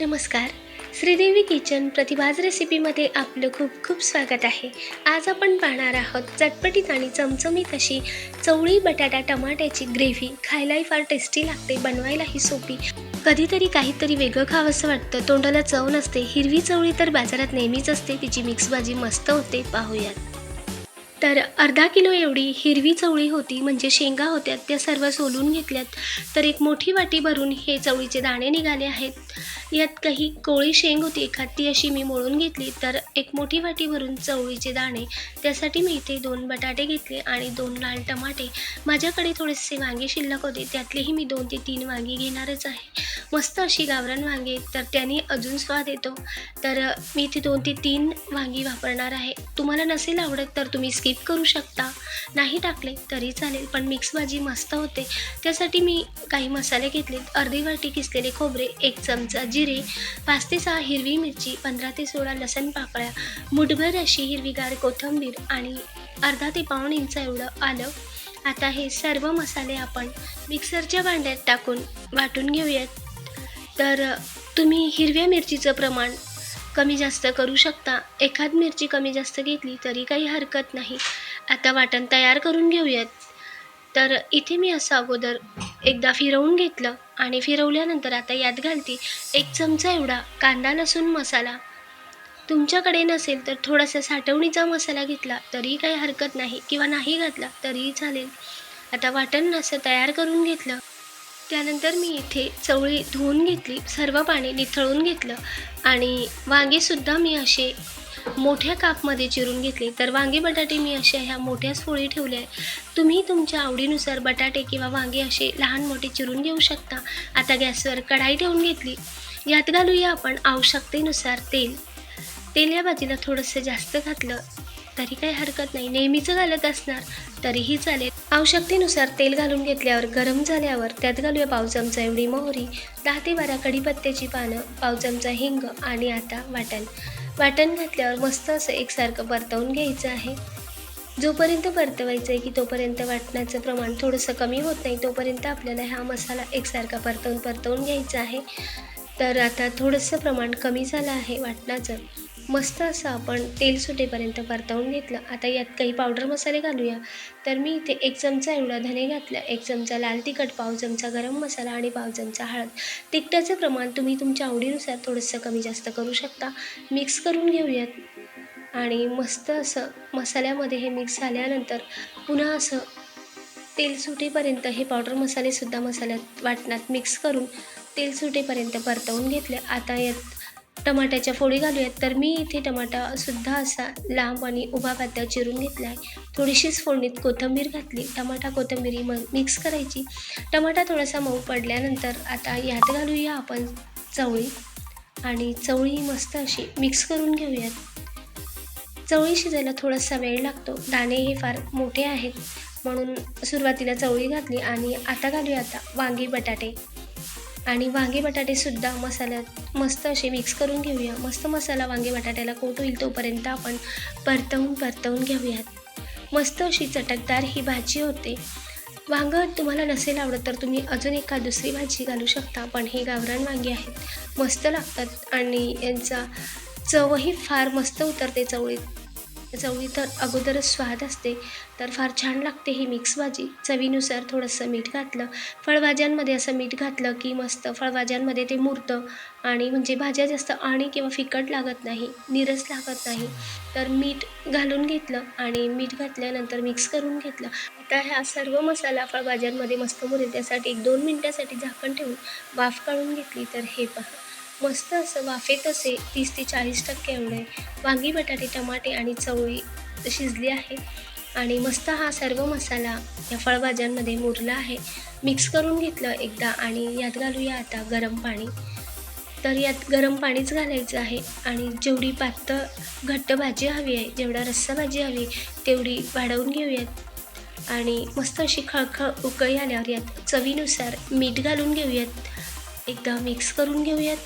नमस्कार. श्रीदेवी किचन प्रतिभाज रेसिपीमध्ये आपलं खूप खूप स्वागत आहे. आज आपण पाहणार आहोत चटपटीत आणि चमचमीत अशी चवळी बटाटा टमाट्याची ग्रेव्ही. खायलाही फार टेस्टी लागते बनवायलाही सोपी. कधीतरी काहीतरी वेगळं खावंसं वाटतं. तोंडाला चव नसते. हिरवी चवळी तर बाजारात नेहमीच असते. तिची मिक्स भाजी मस्त होते. पाहूयात. तर अर्धा किलो एवढी हिरवी चवळी होती म्हणजे शेंगा होत्या त्या सर्व सोलून घेतल्यात. तर एक मोठी वाटी भरून हे चवळीचे दाणे निघाले आहेत. यात काही कोळी शेंग होती एखाद ती अशी मी मोळून घेतली. तर एक मोठी वाटी भरून चवळीचे दाणे त्यासाठी मी इथे दोन बटाटे घेतले आणि दोन लाल टमाटे. माझ्याकडे थोडेसे वांगे शिल्लक होते त्यातलेही मी दोन ते तीन वांगी घेणारच आहे. मस्त अशी गावरान वांगे तर त्यांनी अजून स्वाद येतो. तर मी इथे दोन ते तीन वांगी वापरणार आहे. तुम्हाला नसेल आवडत तर तुम्ही स्किप करू शकता. नाही टाकले तरी चालेल पण मिक्स भाजी मस्त होते. त्यासाठी मी काही मसाले घेतले. अर्धी वाटी किसलेले खोबरे एक चमचा जिरे पाच ते सहा हिरवी मिरची पंधरा ते सोळा लसण पाकळ्या मुठभर अशी हिरवीगार कोथिंबीर आणि अर्धा ते पाऊण इंच एवढं आलं. आता हे सर्व मसाले आपण मिक्सरच्या भांड्यात टाकून वाटून घेऊयात. तर तुम्ही हिरव्या मिरचीचं प्रमाण कमी जास्त करू शकता. एखाद मिरची कमी जास्त घेतली तरी काही हरकत नाही. आता वाटण तयार करून घेऊयात. तर इथे मी असं अगोदर एकदा फिरवून घेतलं आणि फिरवल्यानंतर आता यात घालते एक चमचा एवढा कांदा लसूण मसाला. तुमच्याकडे नसेल तर थोडासा साठवणीचा मसाला घेतला तरी काही हरकत नाही किंवा नाही घातला तरीही चालेल. आता वाटण असं तयार करून घेतलं. त्यानंतर मी इथे चवळी धुवून घेतली सर्व पाणी निथळून घेतलं आणि वांगेसुद्धा मी असे मोठ्या कापमध्ये चिरून घेतले. तर वांगे बटाटे मी अशा ह्या मोठ्याच फोळी ठेवल्या आहे तुम्ही तुमच्या आवडीनुसार बटाटे किंवा वांगे असे लहान मोठे चिरून घेऊ शकता. आता गॅसवर कढाई ठेवून घेतली. यात घालूया आपण आवश्यकतेनुसार तेल. तेल या भाजीला थोडंसं जास्त घातलं. तरी काही हरकत नाही. नेहमीचं घालत असणार तरीही चालेल. आवश्यकतेनुसार तेल घालून घेतल्यावर गरम झाल्यावर त्यात घालूया पाव चमचा एवढी मोहरी दहा ते बारा कढीपत्त्याची पानं पाव चमचा हिंग आणि आता वाटण. वाटण घातल्यावर मस्त असं एकसारखं परतवून घ्यायचं आहे. जोपर्यंत परतवायचं आहे की तोपर्यंत वाटण्याचं प्रमाण थोडंसं कमी होत नाही तोपर्यंत आपल्याला हा मसाला एकसारखा परतवून परतवून घ्यायचा आहे. तर आता थोडंसं प्रमाण कमी झालं आहे वाटणाचं. मस्त असं आपण तेल सुटेपर्यंत परतवून घेतलं. आता यात काही पावडर मसाले घालूया. तर मी इथे एक चमचा एवढा धने घातला. एक चमचा लाल तिखट पाव चमचा गरम मसाला आणि पाव चमचा हळद. तिखटाचं प्रमाण तुम्ही तुमच्या आवडीनुसार थोडंसं कमी जास्त करू शकता. मिक्स करून घेऊयात. आणि मस्त असं मसाल्यामध्ये हे मिक्स झाल्यानंतर पुन्हा असं तेल सुटेपर्यंत हे पावडर मसालेसुद्धा मसाल्यात वाटणात मिक्स करून तेल सुटेपर्यंत परतवून घेतले. आता यात टमाट्याच्या फोडी घालूयात. तर मी इथे टमाटासुद्धा असा लांब आणि उभा पात्या चिरून घेतला आहे थोडीशीच फोडणीत कोथिंबीर घातली. टमाटा कोथिंबीर मग मिक्स करायची. टमाटा थोडासा मऊ पडल्यानंतर आता यात घालूया आपण चवळी. आणि चवळी मस्त अशी मिक्स करून घेऊयात. चवळी शिजायला थोडासा वेळ लागतो. दाणे हे फार मोठे आहेत. म्हणून सुरुवातीला चवळी घातली आणि आता घालूया आता वांगी बटाटे. आणि वांगे बटाटेसुद्धा मसाल्यात मस्त असे मिक्स करून घेऊया. मस्त मसाला वांगे बटाट्याला कोट होईल तोपर्यंत आपण परतवून परतवून घेऊयात. मस्त अशी चटकदार ही भाजी होते. वांगं तुम्हाला नसेल आवडत तर तुम्ही अजून एका दुसरी भाजी घालू शकता पण हे गावरान वांगे आहेत. मस्त लागतात आणि यांचा चवही फार मस्त उतरते चवळीत. चवळी तर अगोदरच स्वाद असते तर फार छान लागते ही मिक्स भाजी. चवीनुसार थोडंसं मीठ घातलं फळभाज्यांमध्ये असं मीठ घातलं की मस्त फळभाज्यांमध्ये ते मुरतं आणि म्हणजे भाज्या जास्त आणि किंवा फिकट लागत नाही निरस लागत नाही. तर मीठ घालून घेतलं आणि मीठ घातल्यानंतर मिक्स करून घेतलं. आता ह्या सर्व मसाला फळभाज्यांमध्ये मस्त मुरेल त्यासाठी एक दोन मिनटासाठी झाकण ठेवून वाफ काढून घेतली तर हे पहा. मस्त असं वाफेत असे तीस ते चाळीस टक्के एवढे. वांगी बटाटे टमाटे आणि चवळी शिजली आहे. आणि मस्त हा सर्व मसाला या फळभाज्यांमध्ये मुरला आहे. मिक्स करून घेतलं एकदा आणि यात घालूया आता गरम पाणी. तर यात गरम पाणीच घालायचं आहे आणि जेवढी पातळ घट्ट भाजी हवी आहे जेवढा रस्सा भाजी हवी तेवढी वाढवून घेऊयात. आणि मस्त अशी खळखळ उकळी आल्यावर यात चवीनुसार मीठ घालून घेऊयात. एकदा मिक्स करून घेऊयात.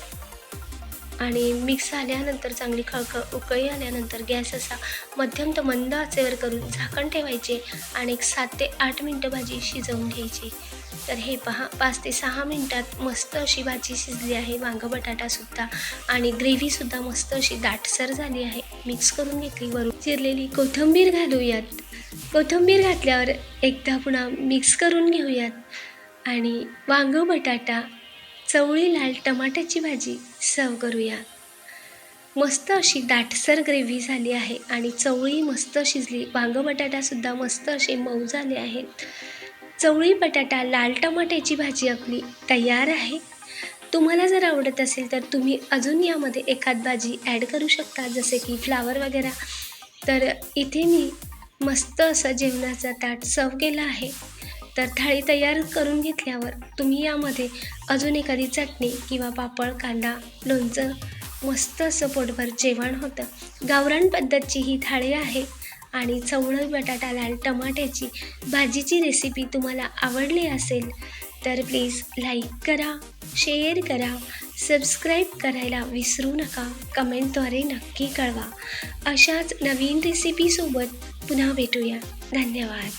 आणि मिक्स झाल्यानंतर चांगली खळखळ उकळी आल्यानंतर गॅस असा मध्यम तर मंद आचेवर करून झाकण ठेवायचे आणि एक सात ते आठ मिनटं भाजी शिजवून घ्यायची. तर हे पहा पाच ते सहा मिनटात मस्त अशी भाजी शिजली आहे वांग बटाटासुद्धा आणि ग्रेव्हीसुद्धा मस्त अशी दाटसर झाली आहे. मिक्स करून घेतली वरून चिरलेली कोथिंबीर घालूयात. कोथिंबीर घातल्यावर एकदा पुन्हा मिक्स करून घेऊयात. आणि वांग बटाटा चवळी लाल टमाट्याची भाजी. सर्व करूया. मस्त अशी दाटसर ग्रेव्ही झाली आहे आणि चवळी मस्त शिजली. वांग बटाटासुद्धा मस्त असे मऊ झाले आहेत. चवळी बटाटा लाल टमाट्याची भाजी आपली तयार आहे. तुम्हाला जर आवडत असेल तर तुम्ही अजून यामध्ये एखाद भाजी ॲड करू शकता जसे की फ्लावर वगैरे. तर इथे मी मस्त असं जेवणाचा ताट सर्व केलं आहे. तर थाळी तयार करून घेतल्यावर तुम्ही यामध्ये अजून एखादी चटणी किंवा पापड कांदा लोणचं मस्त असं पोटभर जेवण होतं. गावरान पद्धतची ही थाळी आहे आणि चवळी बटाटा लाल टमाट्याची भाजीची रेसिपी तुम्हाला आवडली असेल तर प्लीज लाईक करा शेअर करा सबस्क्राईब करायला विसरू नका कमेंटद्वारे नक्की कळवा. अशाच नवीन रेसिपीसोबत पुन्हा भेटूया. धन्यवाद.